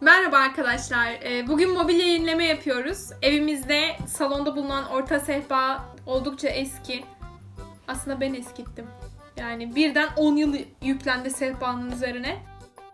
Merhaba arkadaşlar. Ee, Bugün mobilya yenileme yapıyoruz. Evimizde salonda bulunan orta sehpa oldukça eski. Aslında ben eskittim. Yani birden 10 yıl yüklendi sehpanın üzerine.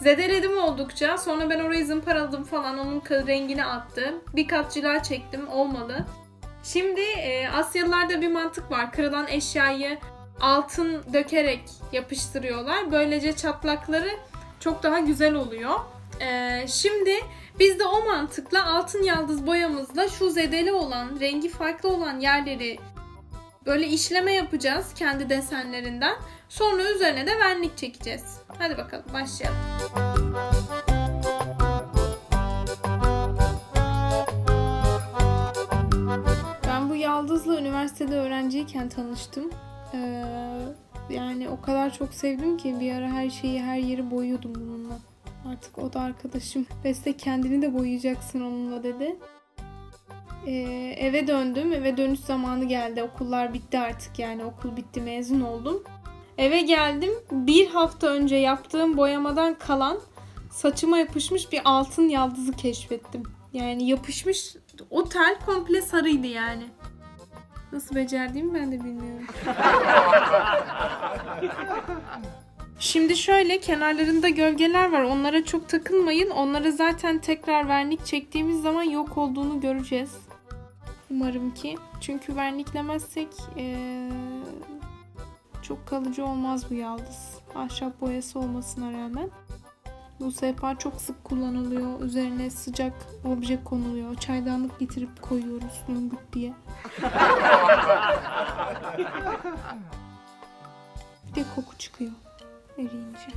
Zedeledim oldukça. Sonra ben orayı zımparaladım falan. Onun rengini attım. Bir kat cila çektim. Olmadı. Şimdi e, Asyalılarda bir mantık var. Kırılan eşyayı altın dökerek yapıştırıyorlar. Böylece çatlakları çok daha güzel oluyor. Ee, şimdi biz de o mantıkla altın yaldız boyamızla şu zedeli olan, rengi farklı olan yerleri böyle işleme yapacağız kendi desenlerinden. Sonra üzerine de vernik çekeceğiz. Hadi bakalım başlayalım. Ben bu yaldızla üniversitede öğrenciyken tanıştım. Ee, yani o kadar çok sevdim ki bir ara her şeyi her yeri boyuyordum bununla. Artık o da arkadaşım. Beste kendini de boyayacaksın onunla dedi. Ee, eve döndüm. Eve dönüş zamanı geldi. Okullar bitti artık yani. Okul bitti mezun oldum. Eve geldim. Bir hafta önce yaptığım boyamadan kalan saçıma yapışmış bir altın yaldızı keşfettim. Yani yapışmış o tel komple sarıydı yani. Nasıl becerdiğimi ben de bilmiyorum. Şimdi şöyle kenarlarında gölgeler var. Onlara çok takılmayın. Onlara zaten tekrar vernik çektiğimiz zaman yok olduğunu göreceğiz. Umarım ki. Çünkü verniklemezsek eee, çok kalıcı olmaz bu yaldız. Ahşap boyası olmasına rağmen. Bu sehpa çok sık kullanılıyor. Üzerine sıcak obje konuluyor. Çaydanlık getirip koyuyoruz löngüt diye. Bir de koku çıkıyor eriyince.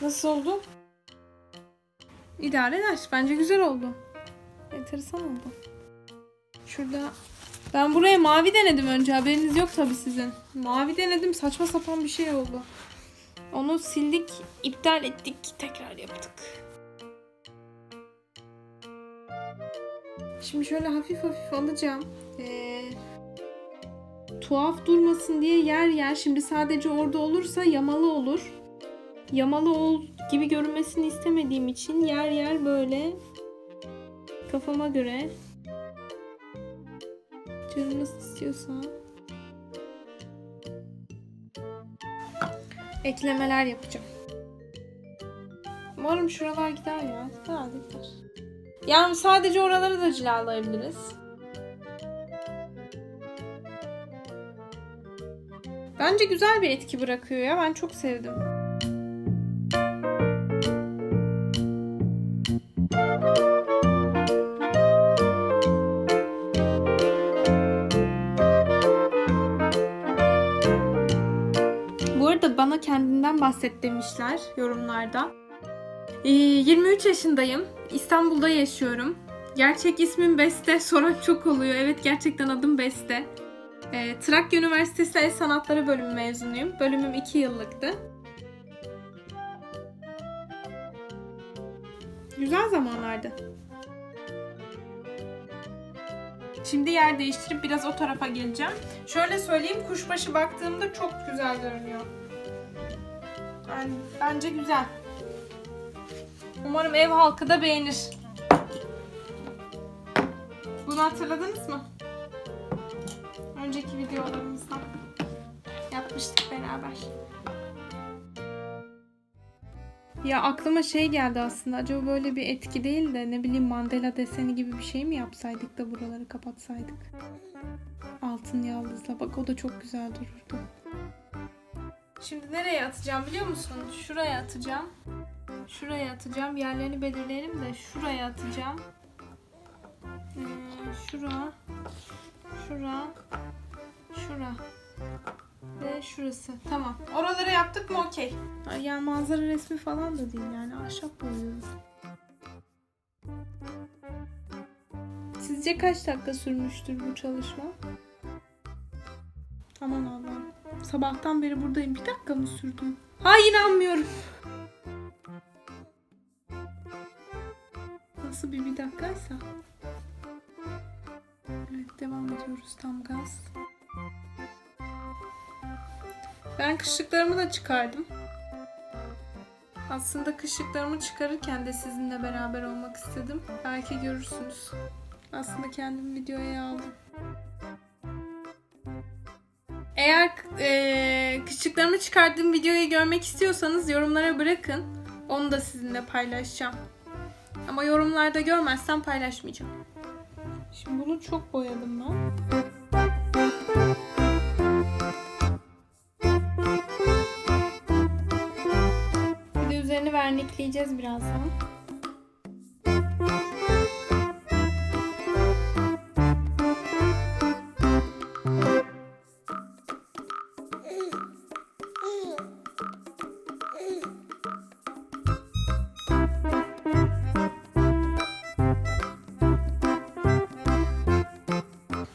Nasıl oldu? İdare eder. Bence güzel oldu. Enteresan oldu. Şurada ben buraya mavi denedim önce. Haberiniz yok tabii sizin. Mavi denedim. Saçma sapan bir şey oldu. Onu sildik, iptal ettik, tekrar yaptık. Şimdi şöyle hafif hafif alacağım. Ee, tuhaf durmasın diye yer yer şimdi sadece orada olursa yamalı olur. Yamalı ol gibi görünmesini istemediğim için yer yer böyle kafama göre canım nasıl istiyorsa eklemeler yapacağım. Umarım şuralar gider ya. Herhalde gider. Yani sadece oraları da cilalayabiliriz. Bence güzel bir etki bırakıyor ya. Ben çok sevdim. Bu arada bana kendinden bahset demişler yorumlarda. Ee, 23 yaşındayım. İstanbul'da yaşıyorum. Gerçek ismim Beste. Soran çok oluyor. Evet gerçekten adım Beste. Ee, Trakya Üniversitesi El Sanatları bölümü mezunuyum. Bölümüm 2 yıllıktı. Güzel zamanlardı. Şimdi yer değiştirip biraz o tarafa geleceğim. Şöyle söyleyeyim kuşbaşı baktığımda çok güzel görünüyor. Yani bence güzel. Umarım ev halkı da beğenir. Bunu hatırladınız mı? Önceki videolarımızda yapmıştık beraber. Ya aklıma şey geldi aslında. Acaba böyle bir etki değil de ne bileyim Mandela deseni gibi bir şey mi yapsaydık da buraları kapatsaydık? Altın yaldızla. Bak o da çok güzel dururdu. Şimdi nereye atacağım biliyor musun? Şuraya atacağım. Şuraya atacağım. Yerlerini belirleyelim de şuraya atacağım. Ee, şura. Şura. Şura. Ve şurası. Tamam. Oraları yaptık mı okey. Ay Ya manzara resmi falan da değil yani. Ahşap boyuyoruz. Sizce kaç dakika sürmüştür bu çalışma? Aman Allah'ım. Sabahtan beri buradayım. Bir dakika mı sürdü? Hay inanmıyorum. Nasıl bir bir dakikaysa. Evet devam ediyoruz tam gaz. Ben kışlıklarımı da çıkardım. Aslında kışlıklarımı çıkarırken de sizinle beraber olmak istedim. Belki görürsünüz. Aslında kendim videoya aldım. Eğer e, kışlıklarımı çıkardığım videoyu görmek istiyorsanız yorumlara bırakın. Onu da sizinle paylaşacağım. Ama yorumlarda görmezsem paylaşmayacağım. Şimdi bunu çok boyadım ben. Vernikleyeceğiz birazdan.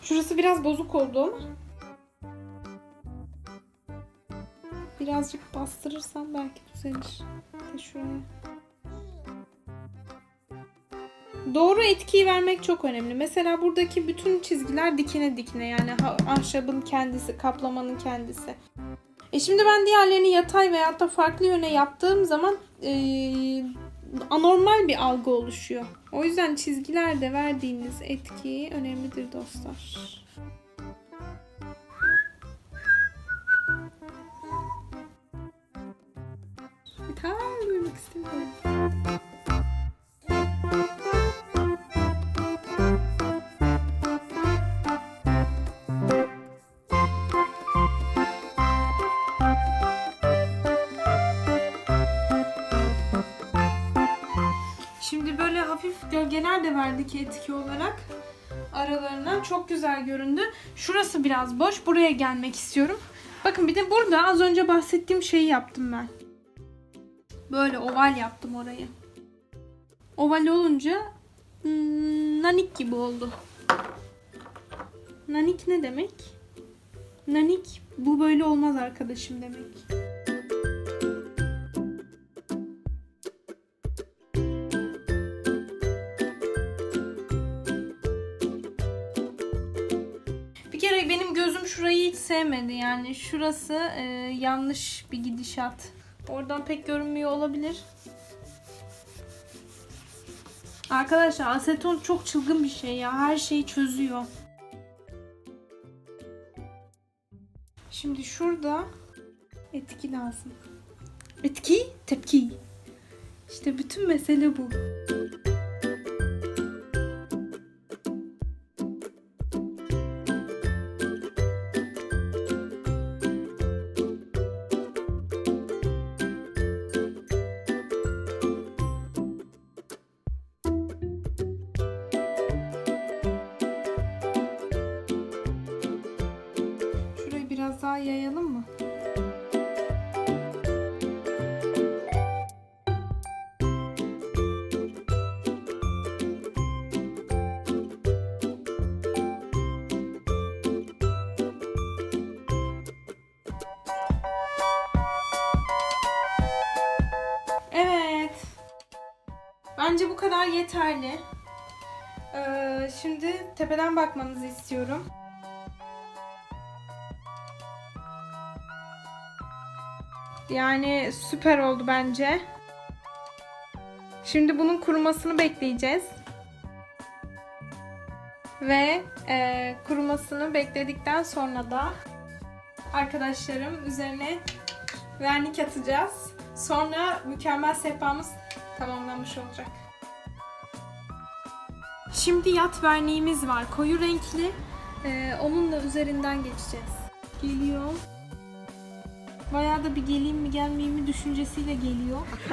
Şurası biraz bozuk oldu. Birazcık bastırırsam belki düzelir. Şuraya. Doğru etkiyi vermek çok önemli. Mesela buradaki bütün çizgiler dikine dikine yani ahşabın kendisi, kaplamanın kendisi. E şimdi ben diğerlerini yatay veyahut da farklı yöne yaptığım zaman eee, anormal bir algı oluşuyor. O yüzden çizgilerde verdiğiniz etki önemlidir dostlar. Tane duymak istemiyorum. Şimdi böyle hafif gölgeler de verdik etki olarak aralarına. Çok güzel göründü. Şurası biraz boş. Buraya gelmek istiyorum. Bakın bir de burada az önce bahsettiğim şeyi yaptım ben. Böyle oval yaptım orayı. Oval olunca hmm, nanik gibi oldu. Nanik ne demek? Nanik bu böyle olmaz arkadaşım demek. Bir kere benim gözüm şurayı hiç sevmedi. Yani şurası e, yanlış bir gidişat. Oradan pek görünmüyor olabilir. Arkadaşlar aseton çok çılgın bir şey ya. Her şeyi çözüyor. Şimdi şurada etki lazım. Etki, tepki. İşte bütün mesele bu. Bence bu kadar yeterli. Ee, şimdi tepeden bakmanızı istiyorum. Yani süper oldu bence. Şimdi bunun kurumasını bekleyeceğiz. Ve e, kurumasını bekledikten sonra da arkadaşlarım üzerine vernik atacağız. Sonra mükemmel sehpamız tamamlanmış olacak. Şimdi yat verniğimiz var. Koyu renkli. E, onunla üzerinden geçeceğiz. Geliyor. Bayağı da bir geleyim mi gelmeyeyim mi düşüncesiyle geliyor.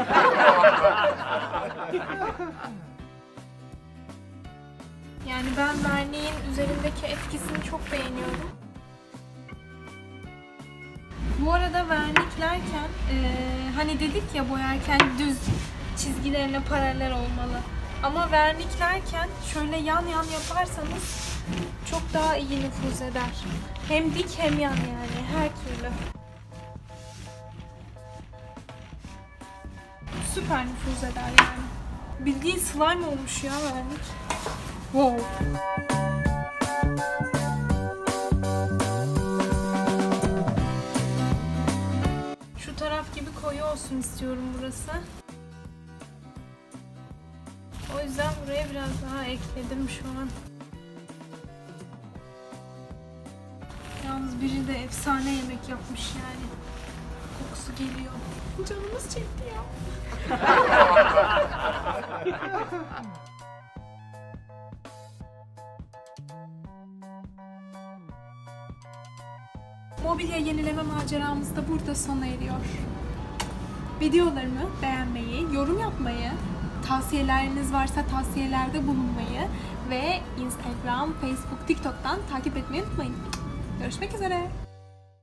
yani ben verniğin üzerindeki etkisini çok beğeniyorum. Bu arada verniklerken eee, hani dedik ya boyarken düz çizgilerine paralel olmalı. Ama verniklerken şöyle yan yan yaparsanız çok daha iyi nüfuz eder. Hem dik hem yan yani her türlü. Süper nüfuz eder yani. Bildiğin slime olmuş ya vernik. Wow. Şu taraf gibi koy. koyu olsun istiyorum burası. O yüzden buraya biraz daha ekledim şu an. Yalnız biri de efsane yemek yapmış yani. Kokusu geliyor. Canımız çekti ya. Mobilya yenileme maceramız da burada sona eriyor. Videolarımı beğenmeyi, yorum yapmayı, tavsiyeleriniz varsa tavsiyelerde bulunmayı ve Instagram, Facebook, TikTok'tan takip etmeyi unutmayın. Görüşmek üzere.